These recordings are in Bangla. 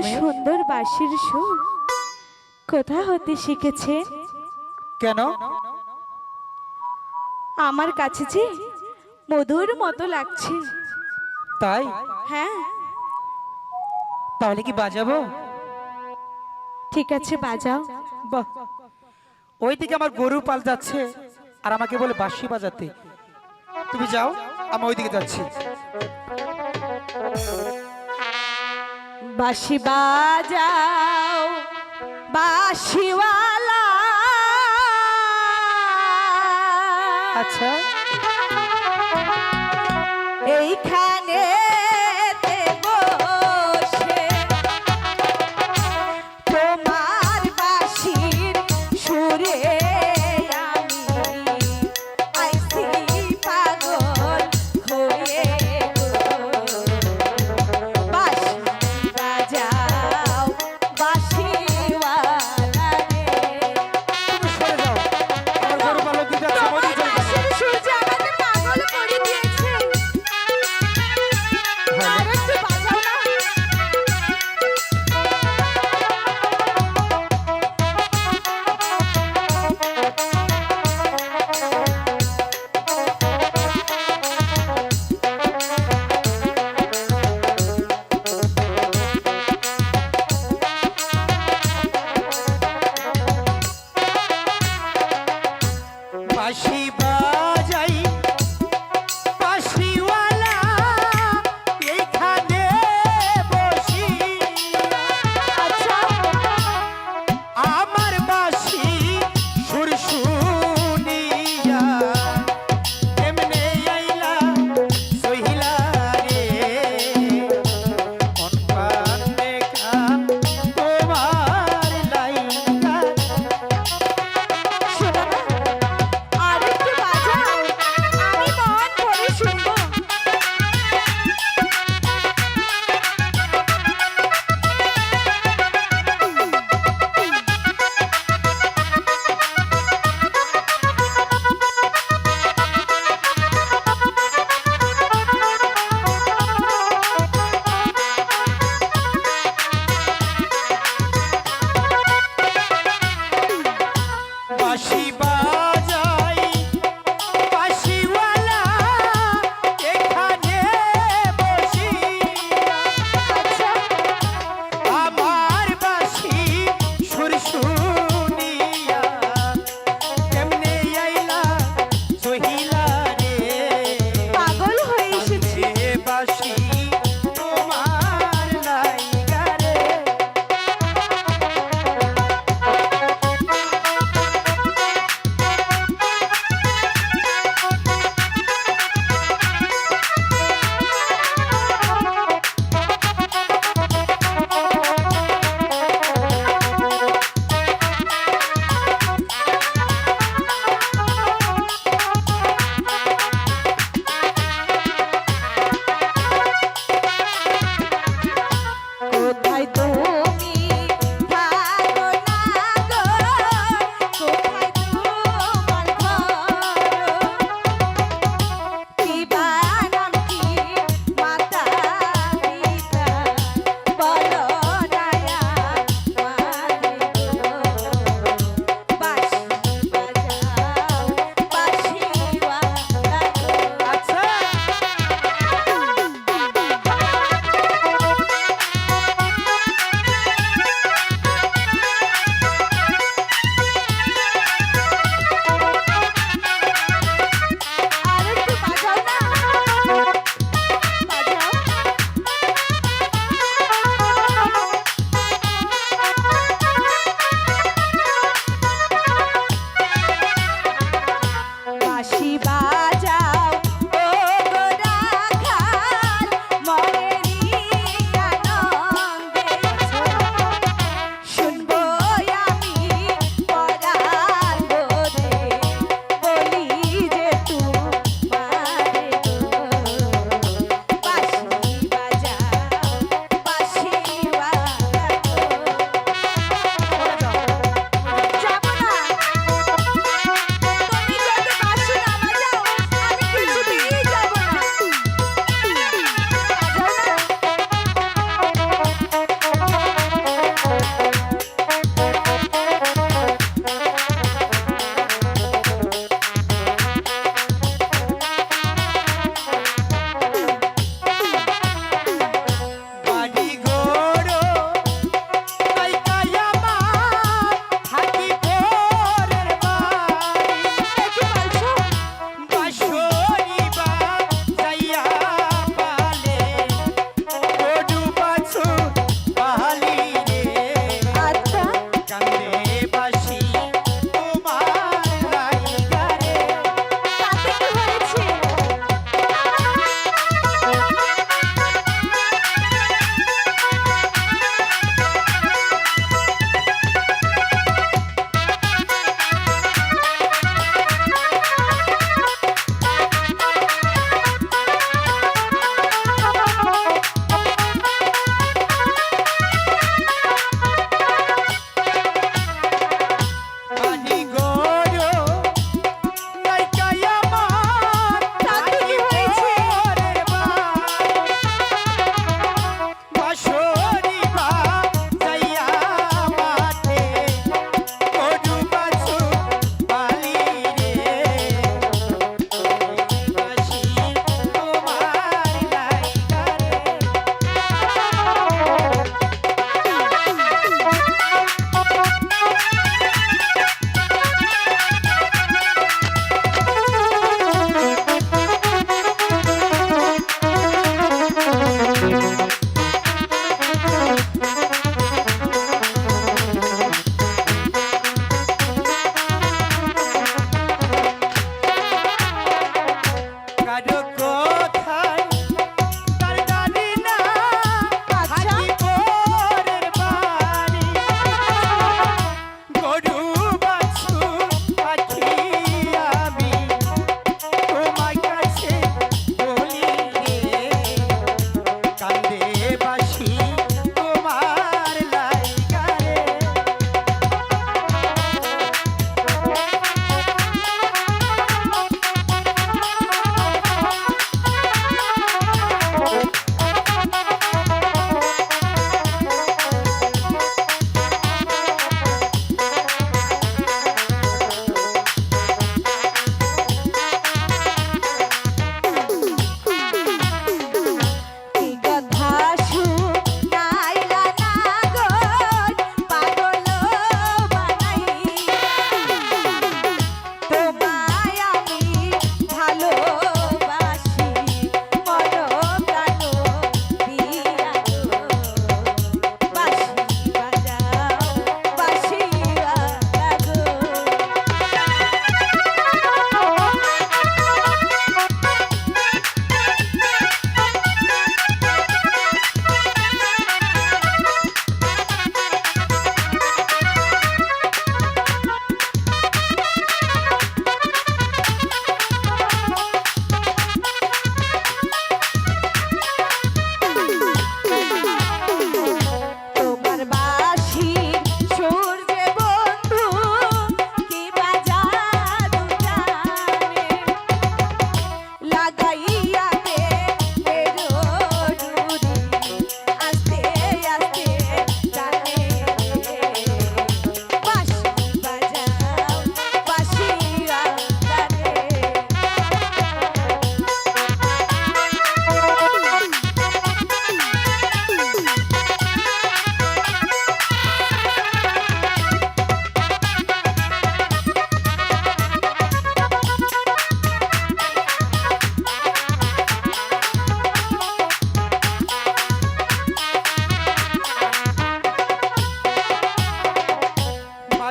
সুন্দর বাঁশির সুর। কোথা হতে শিখেছে? কেন? আমার কাছে যে মধুর মতো লাগছে। তাই? হ্যাঁ। তাহলে কি বাজাবো? ঠিক আছে বাজাও। বাহ। ওইদিকে আমার গরু পাল যাচ্ছে আর আমাকে বলে বাঁশি বাজাতে। তুমি যাও আমি ওইদিকে যাচ্ছি। বাঁশি বাজাও বাঁশিওয়ালা। আচ্ছা। এইখানে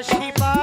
আশি পা